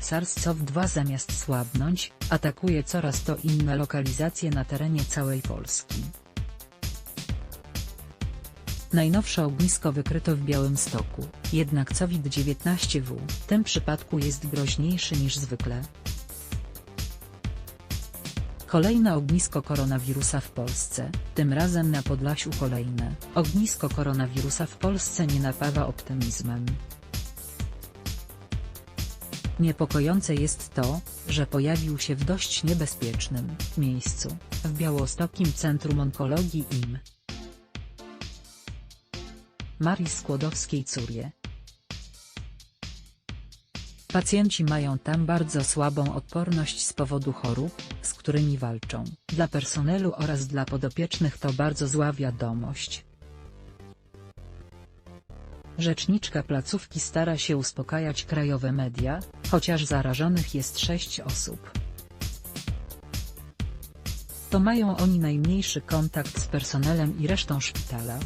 SARS-CoV-2 zamiast słabnąć, atakuje coraz to inne lokalizacje na terenie całej Polski. Najnowsze ognisko wykryto w Białymstoku, jednak COVID-19 w tym przypadku jest groźniejszy niż zwykle. Kolejne ognisko koronawirusa w Polsce, tym razem na Podlasiu kolejne. Ognisko koronawirusa w Polsce nie napawa optymizmem. Niepokojące jest to, że pojawił się w dość niebezpiecznym miejscu, w Białostokim Centrum Onkologii IM. Marii Skłodowskiej-Curie. Pacjenci mają tam bardzo słabą odporność z powodu chorób, z którymi walczą. Dla personelu oraz dla podopiecznych to bardzo zła wiadomość. Rzeczniczka placówki stara się uspokajać krajowe media, chociaż zarażonych jest sześć osób. To mają oni najmniejszy kontakt z personelem i resztą szpitala.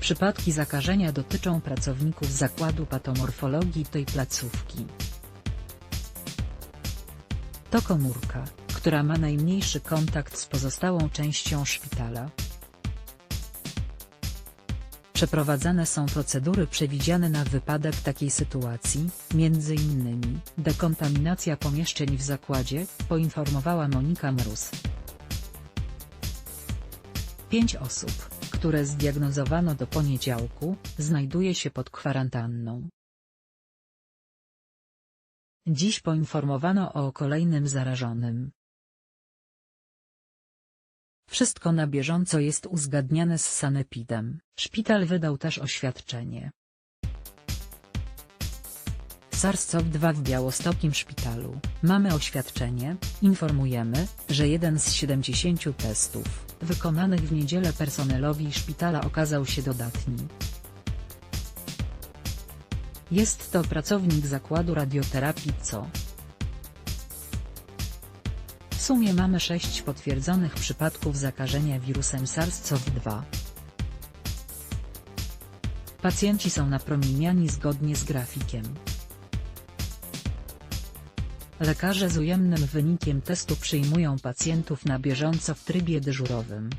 Przypadki zakażenia dotyczą pracowników zakładu patomorfologii tej placówki. To komórka, która ma najmniejszy kontakt z pozostałą częścią szpitala. Przeprowadzane są procedury przewidziane na wypadek takiej sytuacji, m.in. dekontaminacja pomieszczeń w zakładzie, poinformowała Monika Mróz. Pięć osób, które zdiagnozowano do poniedziałku, znajduje się pod kwarantanną. Dziś poinformowano o kolejnym zarażonym. Wszystko na bieżąco jest uzgadniane z sanepidem. Szpital wydał też oświadczenie. SARS-CoV-2 w białostokim szpitalu. Mamy oświadczenie, informujemy, że jeden z 70 testów, wykonanych w niedzielę personelowi szpitala okazał się dodatni. Jest to pracownik zakładu radioterapii CO. Sumie mamy 6 potwierdzonych przypadków zakażenia wirusem SARS-CoV-2. Pacjenci są napromieniani zgodnie z grafikiem. Lekarze z ujemnym wynikiem testu przyjmują pacjentów na bieżąco w trybie dyżurowym.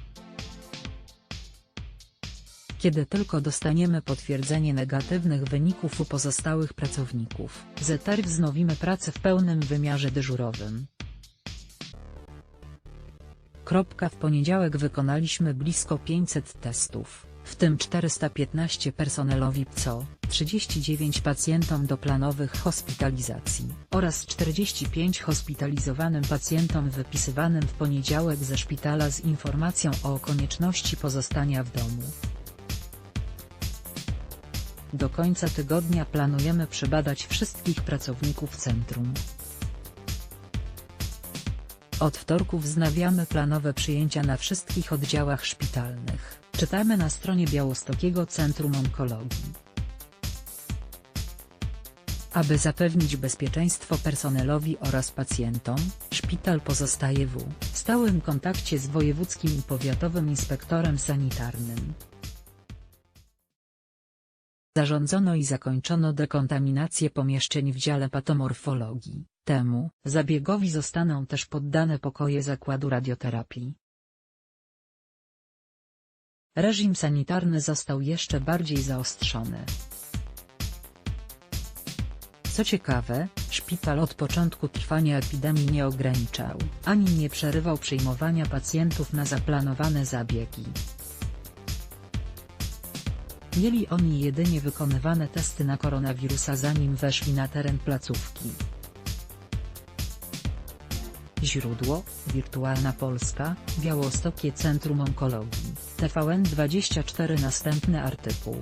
Kiedy tylko dostaniemy potwierdzenie negatywnych wyników u pozostałych pracowników, ZR wznowimy pracę w pełnym wymiarze dyżurowym. W poniedziałek wykonaliśmy blisko 500 testów, w tym 415 personelowi PCO, 39 pacjentom do planowych hospitalizacji oraz 45 hospitalizowanym pacjentom wypisywanym w poniedziałek ze szpitala z informacją o konieczności pozostania w domu. Do końca tygodnia planujemy przebadać wszystkich pracowników centrum. Od wtorku wznawiamy planowe przyjęcia na wszystkich oddziałach szpitalnych, czytamy na stronie Białostokiego Centrum Onkologii. Aby zapewnić bezpieczeństwo personelowi oraz pacjentom, szpital pozostaje w stałym kontakcie z wojewódzkim i powiatowym inspektorem sanitarnym. Zarządzono i zakończono dekontaminację pomieszczeń w dziale patomorfologii. Temu zabiegowi zostaną też poddane pokoje zakładu radioterapii. Reżim sanitarny został jeszcze bardziej zaostrzony. Co ciekawe, szpital od początku trwania epidemii nie ograniczał, ani nie przerywał przyjmowania pacjentów na zaplanowane zabiegi. Mieli oni jedynie wykonywane testy na koronawirusa zanim weszli na teren placówki. Źródło, Wirtualna Polska, Białostokie Centrum Onkologii, TVN24 Następny artykuł.